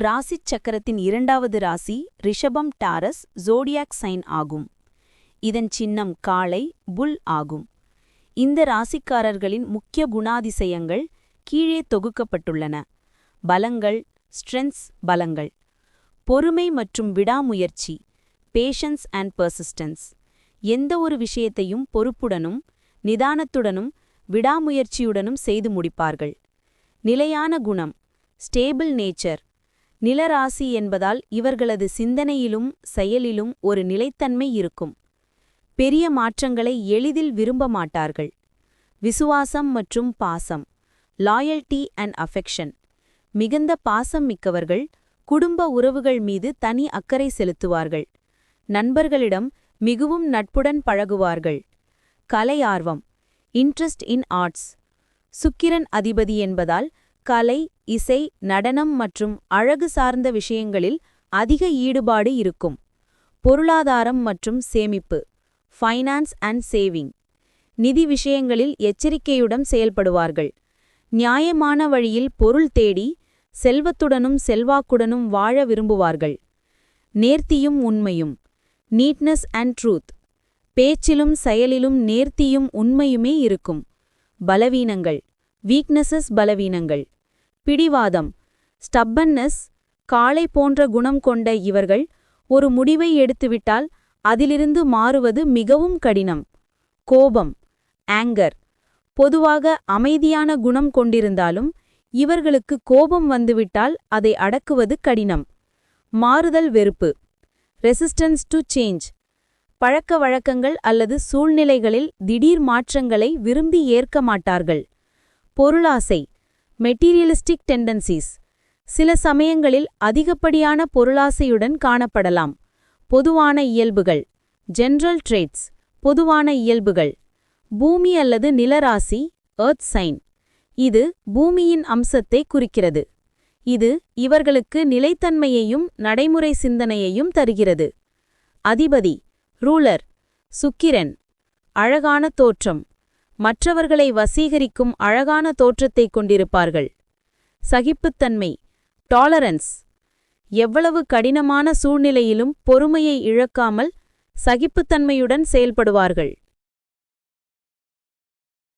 ராசிச் சக்கரத்தின் இரண்டாவது ராசி ரிஷபம் டாரஸ் ஜோடியாக் சைன் ஆகும். இதன் சின்னம் காளை புல் ஆகும். இந்த ராசிக்காரர்களின் முக்கிய குணாதிசயங்கள் கீழே தொகுக்கப்பட்டுள்ளன. பலங்கள் ஸ்ட்ரென்த்ஸ் பலங்கள். பொறுமை மற்றும் விடாமுயற்சி பேஷன்ஸ் அண்ட் பர்சிஸ்டன்ஸ். எந்த ஒரு விஷயத்தையும் பொறுப்புடனும் நிதானத்துடனும் விடாமுயற்சியுடனும் செய்து முடிப்பார்கள். நிலையான குணம் ஸ்டேபிள் நேச்சர் நிலராசி என்பதால் இவர்களது சிந்தனையிலும் செயலிலும் ஒரு நிலைத்தன்மை இருக்கும். பெரிய மாற்றங்களை எளிதில் விரும்ப மாட்டார்கள். விசுவாசம் மற்றும் பாசம் லாயல்டி அண்ட் அஃபெக்ஷன் மிகுந்த பாசம் மிக்கவர்கள் குடும்ப உறவுகள் மீது தனி அக்கறை செலுத்துவார்கள். நண்பர்களிடம் மிகவும் நட்புடன் பழகுவார்கள். கலை ஆர்வம் இன்ட்ரெஸ்ட் இன் ஆர்ட்ஸ் சுக்கிரன் அதிபதி என்பதால் கலை இசை நடனம் மற்றும் அழகு சார்ந்த விஷயங்களில் அதிக ஈடுபாடு இருக்கும். பொருளாதாரம் மற்றும் சேமிப்பு ஃபைனான்ஸ் அண்ட் சேவிங் நிதி விஷயங்களில் எச்சரிக்கையுடன் செயல்படுவார்கள். நியாயமான வழியில் பொருள் தேடி செல்வத்துடனும் செல்வாக்குடனும் வாழ விரும்புவார்கள். நேர்த்தியும் உண்மையும் நீட்னஸ் அண்ட் ட்ரூத் பேச்சிலும் செயலிலும் நேர்த்தியும் உண்மையுமே இருக்கும். பலவீனங்கள் வீக்னஸஸ் பலவீனங்கள் பிடிவாதம் ஸ்டப்பன்னஸ் காளை போன்ற குணம் கொண்ட இவர்கள் ஒரு முடிவை எடுத்துவிட்டால் அதிலிருந்து மாறுவது மிகவும் கடினம். கோபம் ஆங்கர் பொதுவாக அமைதியான குணம் கொண்டிருந்தாலும் இவர்களுக்கு கோபம் வந்துவிட்டால் அதை அடக்குவது கடினம். மாறுதல் வெறுப்பு ரெசிஸ்டன்ஸ் டு சேஞ்ச் பழக்க வழக்கங்கள் அல்லது சூழ்நிலைகளில் திடீர் மாற்றங்களை விரும்பி ஏற்க மாட்டார்கள். பொருளாசை மெட்டீரியலிஸ்டிக் டெண்டன்சிஸ். சில சமயங்களில் அதிகப்படியான பொருளாசையுடன் காணப்படலாம். பொதுவான இயல்புகள். General traits. பொதுவான இயல்புகள். பூமி அல்லது நிலராசி எர்த் சைன் இது பூமியின் அம்சத்தை குறிக்கிறது. இது இவர்களுக்கு நிலைத்தன்மையையும் நடைமுறை சிந்தனையையும் தருகிறது. அதிபதி. ரூலர் சுக்கிரன். அழகான தோற்றம். மற்றவர்களை வசீகரிக்கும் அழகான தோற்றத்தைக் கொண்டிருப்பார்கள். சகிப்புத்தன்மை டாலரன்ஸ் எவ்வளவு கடினமான சூழ்நிலையிலும் பொறுமையை இழக்காமல் சகிப்புத்தன்மையுடன் செயல்படுவார்கள்.